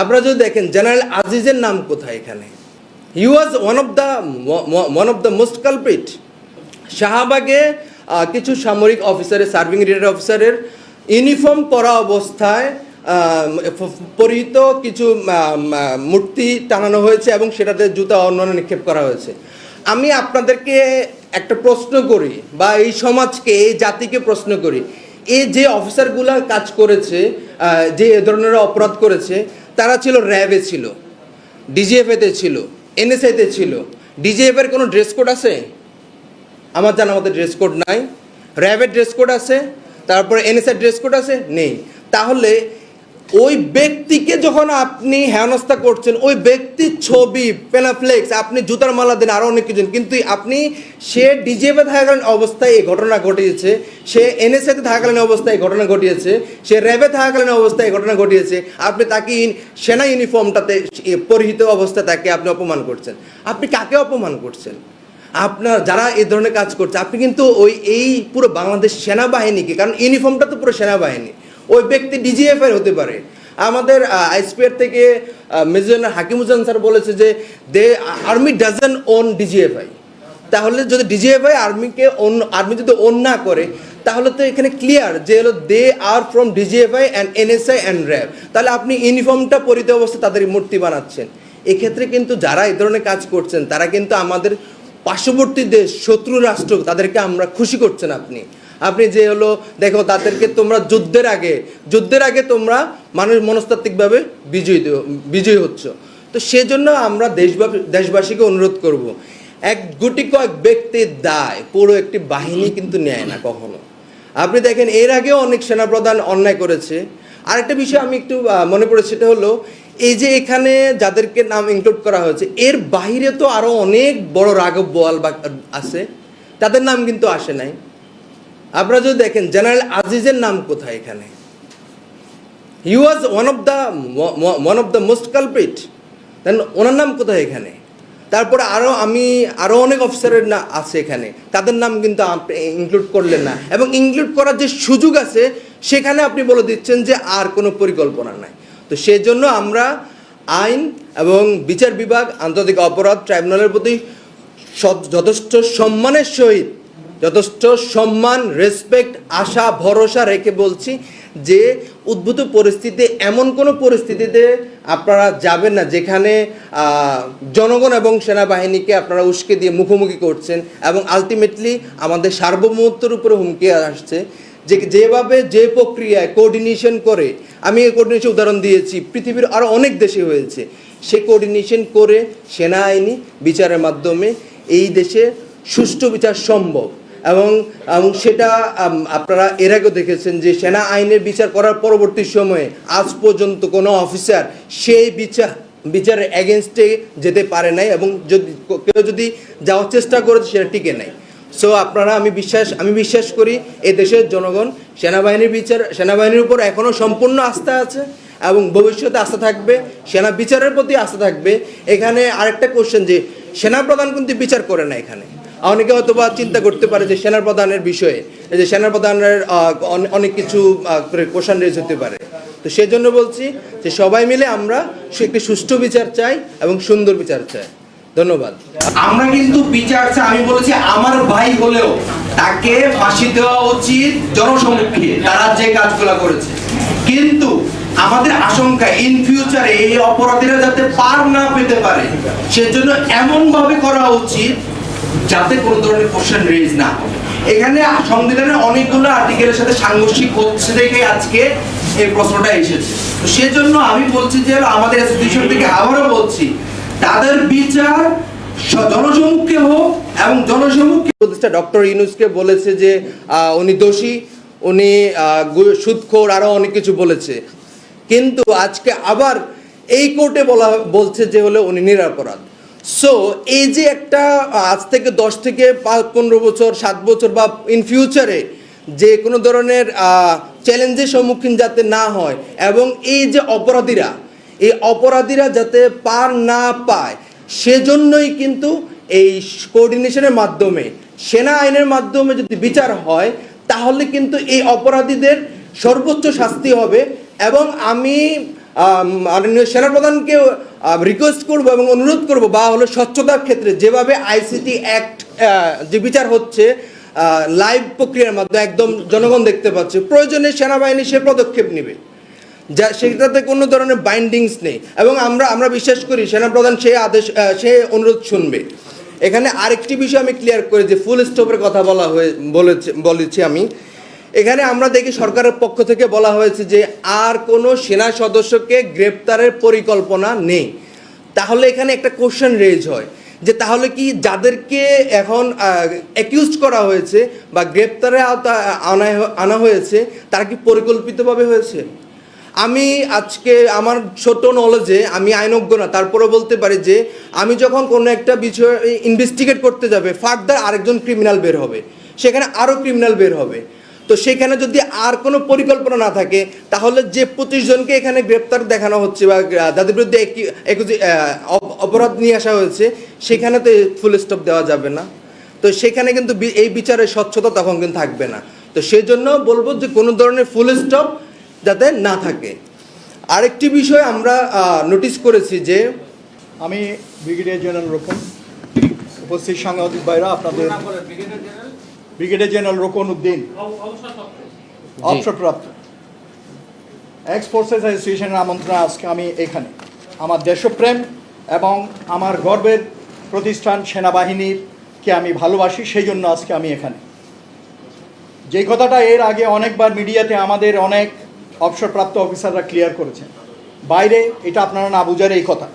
আপনারা যদি দেখেন জেনারেল আজিজের নাম কোথায় এখানে? He was one of the one of the most culprit শাহবাগে কিছু সামরিক অফিসারের সার্ভিং রিটায়ার অফিসারের ইউনিফর্ম পরা অবস্থায় পরিহিত কিছু মূর্তি টানানো হয়েছে এবং সেটাতে জুতা অন্যান্য নিক্ষেপ করা হয়েছে। আমি আপনাদেরকে একটা প্রশ্ন করি বা এই সমাজকে, এই জাতিকে প্রশ্ন করি। এই যে অফিসারগুলা কাজ করেছে যে এ ধরনের অপরাধ করেছে তারা ছিল র্যাবে ছিল ডিজিএফএতে ছিল এনএসআইতে ছিল। ডিজিএফের কোনো ড্রেস কোড আছে? আমার জানা মতো ড্রেস কোড নাই। র্যাবের ড্রেস কোড আছে, তারপরে এনএসআই ড্রেস কোড আছে? নেই। তাহলে ওই ব্যক্তিকে যখন আপনি হেনস্থা করছেন, ওই ব্যক্তির ছবি পেনাফ্লেক্স আপনি জুতার মালা দেন আরও অনেক কিছু কিন্তু আপনি, সে ডিজেপে থাকাকালীন অবস্থায় এই ঘটনা ঘটিয়েছে, সে এনএসএতে থাকাকালীন অবস্থায় এই ঘটনা ঘটিয়েছে, সে র্যাবে থাকাকালীন অবস্থায় এই ঘটনা ঘটিয়েছে, আপনি তাকে সেনা ইউনিফর্মটাতে পরিহিত অবস্থায় তাকে আপনি অপমান করছেন। আপনি কাকে অপমান করছেন? আপনার, যারা এই ধরনের কাজ করছে, আপনি কিন্তু ওই, এই পুরো বাংলাদেশ সেনাবাহিনীকে, কারণ ইউনিফর্মটা তো পুরো সেনাবাহিনী। ওই ব্যক্তি ডিজিএফআই হতে পারে। আমাদের আইসপিআর থেকে মেজর হাকিমুজান স্যার বলেছে যে, they, army doesn't own DGFI তাহলে যদি ডিজিএফআই আর্মিকে ওন আর্মি যদি ওন না করে, তাহলে তো এখানে ক্লিয়ার যে হলো they are from DGFI and NSI and RAB. তাহলে আপনি ইউনিফর্মটা পরিত অবস্থায় তাদের মূর্তি বানাচ্ছেন। এক্ষেত্রে কিন্তু যারা এই ধরনের কাজ করছেন, তারা কিন্তু আমাদের পার্শ্ববর্তী দেশ, শত্রু রাষ্ট্র, তাদেরকে আমরা খুশি করছেন আপনি। আপনি যে হলো, দেখো, তাদেরকে তোমরা যুদ্ধের আগে যুদ্ধের আগে তোমরা মানুষ মনস্তাত্ত্বিকভাবে বিজয়ী বিজয়ী হচ্ছ। তো সেজন্য আমরা দেশবাসী, দেশবাসীকে অনুরোধ করব, এক গুটি কয়েক ব্যক্তির দায়, পুরো একটি বাহিনী কিন্তু নেয় না কখনো। আপনি দেখেন, এর আগেও অনেক সেনাপ্রধান অন্যায় করেছে। আরেকটা বিষয় আমি একটু মনে পড়ে সেটা হলো, এই যে এখানে যাদেরকে নাম ইনক্লুড করা হয়েছে, এর বাইরে তো আরও অনেক বড় রাঘব বোয়াল বা, আছে, তাদের নাম কিন্তু আসে নাই। আপনারা যদি দেখেন জেনারেল আজিজের নাম কোথায় এখানে? He was one of the one of the most culprit then ওনার নাম কোথায় এখানে? তারপরে আরও আমি আরও অনেক অফিসারের না, আছে এখানে। তাদের নাম কিন্তু আপনি ইনক্লুড করলেন না। এবং ইনক্লুড করার যে সুযোগ আছে, সেখানে আপনি বলে দিচ্ছেন যে আর কোনো পরিকল্পনা নাই। তো সেজন্য আমরা আইন এবং বিচার বিভাগ, আন্তর্জাতিক অপরাধ ট্রাইব্যুনালের প্রতি যথেষ্ট সম্মানের সহিত যথেষ্ট সম্মান রেসপেক্ট আশা, ভরসা রেখে বলছি যে উদ্ভূত পরিস্থিতি, এমন কোনো পরিস্থিতিতে আপনারা যাবেন না যেখানে জনগণ এবং সেনাবাহিনীকে আপনারা উস্কে দিয়ে মুখোমুখি করছেন এবং আলটিমেটলি আমাদের সার্বভৌমত্বের উপরে হুমকি আসছে। যে, যেভাবে যে প্রক্রিয়ায় কোঅর্ডিনেশন করে, আমি এই কোঅর্ডিনেশন উদাহরণ দিয়েছি, পৃথিবীর আরও অনেক দেশে হয়েছে। সে কোঅর্ডিনেশন করে সেনা আইনি বিচারের মাধ্যমে এই দেশে সুষ্ঠু বিচার সম্ভব। এবং সেটা আপনারা এর আগেও দেখেছেন যে সেনা আইনের বিচার করার পরবর্তী সময়ে আজ পর্যন্ত কোনো অফিসার সেই বিচার, বিচারের এগেনস্টে যেতে পারে নাই এবং যদি, কেউ যদি যাওয়ার চেষ্টা করে সেটা টিকে নাই। সো আপনারা, আমি বিশ্বাস আমি বিশ্বাস করি এ দেশের জনগণ সেনাবাহিনীর বিচার, সেনাবাহিনীর উপর এখনও সম্পূর্ণ আস্থা আছে এবং ভবিষ্যতে আস্থা থাকবে, সেনা বিচারের প্রতি আস্থা থাকবে। এখানে আরেকটা কোশ্চেন যে সেনাপ্রধান কিন্তু বিচার করে না এখানে। অনেকে হয়তো বা চিন্তা করতে পারে যে সেনাপ্রধানের বিষয়ে যে সেনাপ্রধানের আহ, অনে- অনেক কিছু কোশ্চেন রেজ হতে পারে। তো সেই জন্য বলছি যে সবাই মিলে আমরা একটি সুষ্ঠু বিচার চাই এবং সুন্দর বিচার চাই। ধন্যবাদ। আমরা কিন্তু বিচার চাই আমি বলেছি আমার ভাই হলেও তাকে ফাঁসি দেওয়া উচিত জনসমক্ষে তারা যে কাজগুলো করেছে। কিন্তু আমাদের আশঙ্কা ইন ফিউচারে এই অপরাধীরা যাতে পার না পেতে পারে সেজন্য এমন ভাবে করা উচিত যাতে কোনো ধরনের কোশ্চেন রেজ না হয়। এখানে সংবিধানের অনেকগুলো আর্টিকেলের সাথে সাংঘর্ষিক হচ্ছে দেখে আজকে এই প্রশ্নটা এসেছে। তো সেজন্য আমি বলছি যে আমাদের অ্যাসোসিয়েশন থেকে আবারও বলছি, তাদের বিচার জনসম্মুখে হোক এবং জনসম্মুখে উপদেষ্টা ডক্টর ইউনুসকে বলেছে যে উনি দোষী, উনি সুদখোর আরও অনেক কিছু বলেছে। কিন্তু আজকে আবার এই কোর্টে বলা বলছে যে হলো উনি নিরাপরাধ। সো এই যে একটা আজ থেকে দশ থেকে পনেরো বছর, সাত বছর বা ইন ফিউচারে যে কোনো ধরনের চ্যালেঞ্জের সম্মুখীন যাতে না হয় এবং এই যে অপরাধীরা, এই অপরাধীরা যাতে পার না পায়, সেজন্যই কিন্তু এই কোঅর্ডিনেশনের মাধ্যমে, সেনা আইনের মাধ্যমে যদি বিচার হয়, তাহলে কিন্তু এই অপরাধীদের সর্বোচ্চ শাস্তি হবে এবং আমি মাননীয় সেনাপ্রধানকে রিকোয়েস্ট করব এবং অনুরোধ করব, বা হলো স্বচ্ছতার ক্ষেত্রে যেভাবে আইসিটি অ্যাক্ট যে বিচার হচ্ছে লাইভ প্রক্রিয়ার মাধ্যমে একদম জনগণ দেখতে পাচ্ছে, প্রয়োজনে সেনাবাহিনী সে পদক্ষেপ নেবে। যা, সেটাতে কোনো ধরনের বাইন্ডিংস নেই। এবং আমরা আমরা বিশ্বাস করি, সেনাপ্রধান সে আদেশ সে অনুরোধ শুনবে। এখানে আরেকটি বিষয় আমি ক্লিয়ার করি, যে ফুল স্টপের কথা বলা হয়ে, বলেছে, বলেছি আমি। এখানে আমরা দেখি সরকারের পক্ষ থেকে বলা হয়েছে যে আর কোনো সেনা সদস্যকে গ্রেপ্তারের পরিকল্পনা নেই। তাহলে এখানে একটা কোশ্চেন রেজ হয় যে তাহলে কি যাদেরকে এখন অ্যাকিউজ করা হয়েছে বা গ্রেপ্তারে আওতা, আনা আনা হয়েছে, তারা কি পরিকল্পিতভাবে হয়েছে? আমি আজকে আমার ছোট নলেজে আমি আইনজ্ঞ না তারপরে বলতে পারি যে আমি যখন কোনো একটা বিষয় ইনভেস্টিগেট করতে যাবে ফার্দার আরেকজন ক্রিমিনাল বের হবে। সেখানে আরও ক্রিমিনাল বের হবে। তো সেখানে যদি আর কোনো পরিকল্পনা না থাকে তাহলে যে পঁচিশ জনকে এখানে গ্রেপ্তার দেখানো হচ্ছে বা যাদের বিরুদ্ধে অপরাধ নিয়ে আসা হয়েছে সেখানে তো ফুল স্টপ দেওয়া যাবে না। তো সেখানে কিন্তু বি- এই বিচারের স্বচ্ছতা তখন কিন্তু থাকবে না। তো সেই জন্য বলব যে কোনো ধরনের ফুল স্টপ যাতে না থাকে। আরেকটি বিষয় আমরা নোটিস করেছি যে আমি ব্রিগেডিয়ার জেনারেল রোকন উপস্থিত সাংবাদিক ভাইরা আপনাদের ব্রিগেডিয়ার জেনারেল রোকন উদ্দিন অবসরপ্রাপ্ত এক্স ফোর্সেস অ্যাসোসিয়েশনের আমন্ত্রণে আজকে আমি এখানে। আমার দেশপ্রেম এবং আমার গর্বের প্রতিষ্ঠান সেনাবাহিনীর কে আমি ভালোবাসি সেই জন্য আজকে আমি এখানে। যে কথাটা এর আগে অনেকবার মিডিয়াতে আমাদের অনেক অবসরপ্রাপ্ত অফিসাররা ক্লিয়ার করেছেন। বাইরে এটা আপনারা না বুঝার এই কথা।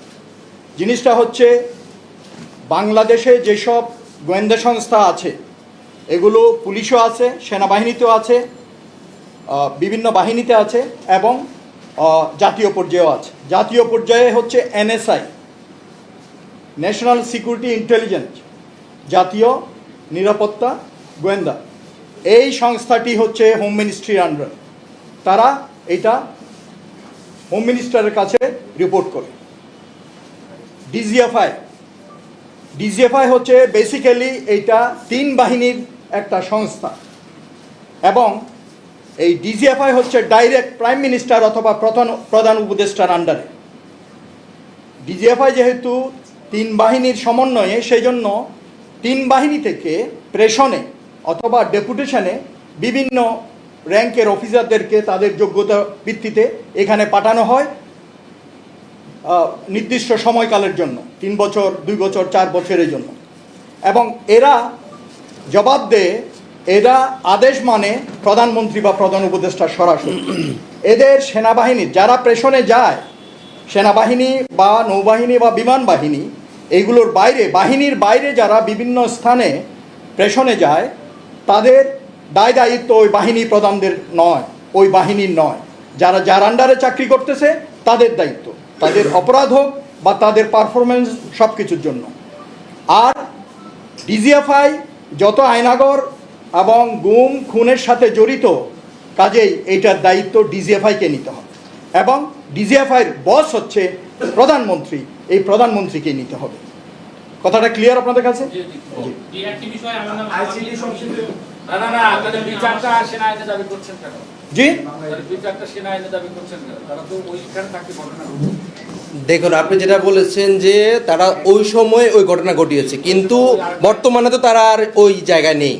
জিনিসটা হচ্ছে বাংলাদেশে যেসব গোয়েন্দা সংস্থা আছে এগুলো পুলিশও আছে, সেনাবাহিনীতেও আছে বিভিন্ন বাহিনীতে আছে এবং জাতীয় পর্যায়েও আছে। জাতীয় পর্যায়ে হচ্ছে এনএসআই ন্যাশনাল সিকিউরিটি ইন্টেলিজেন্স জাতীয় নিরাপত্তা গোয়েন্দা। এই সংস্থাটি হচ্ছে হোম মিনিস্ট্রির আন্ডার তারা এটা হোম মিনিস্টারের কাছে রিপোর্ট করে। ডিজিএফআই ডিজিএফআই হচ্ছে বেসিক্যালি এইটা তিন বাহিনীর একটা সংস্থা। এবং এই ডিজিএফআই হচ্ছে ডাইরেক্ট প্রাইম মিনিস্টার অথবা প্রধান প্রধান উপদেষ্টার আন্ডারে। ডিজিএফআই যেহেতু তিন বাহিনীর সমন্বয়ে সেই জন্য তিন বাহিনী থেকে প্রেশনে অথবা ডেপুটেশনে বিভিন্ন র্যাঙ্কের অফিসারদেরকে তাদের যোগ্যতা ভিত্তিতে এখানে পাঠানো হয় নির্দিষ্ট সময়কালের জন্য, তিন বছর, দুই বছর, চার বছরের জন্য। এবং এরা জবাব দেয় এরা আদেশ মানে প্রধানমন্ত্রী বা প্রধান উপদেষ্টা সরাসরি। এদের সেনাবাহিনী, যারা প্রেষণে যায়, সেনাবাহিনী বা নৌবাহিনী বা বিমান বাহিনী এইগুলোর বাইরে, বাহিনীর বাইরে যারা বিভিন্ন স্থানে প্রেষণে যায়, তাদের দায় দায়িত্ব ওই বাহিনী প্রধানদের নয়, ওই বাহিনীর নয়। যারা যার আন্ডারে চাকরি করতেছে, তাদের দায়িত্ব। তাদের অপরাধ হোক বা তাদের পারফরমেন্স সব কিছুর জন্য। আর ডিজিএফআই যত আয়নাগর এবং গুম খুনের সাথে জড়িত কাজেই এইটার দায়িত্ব ডিজিএফআইকে নিতে হবে। এবং ডিজিএফআইয়ের বস হচ্ছে প্রধানমন্ত্রী এই প্রধানমন্ত্রীকে নিতে হবে। কথাটা ক্লিয়ার আপনাদের কাছে? জি দেখুন, আপনি যেটা বলেছেন যে তারা ওই সময় ওই ঘটনা ঘটিয়েছে, কিন্তু বর্তমানে তো তারা আর ওই জায়গায় নেই।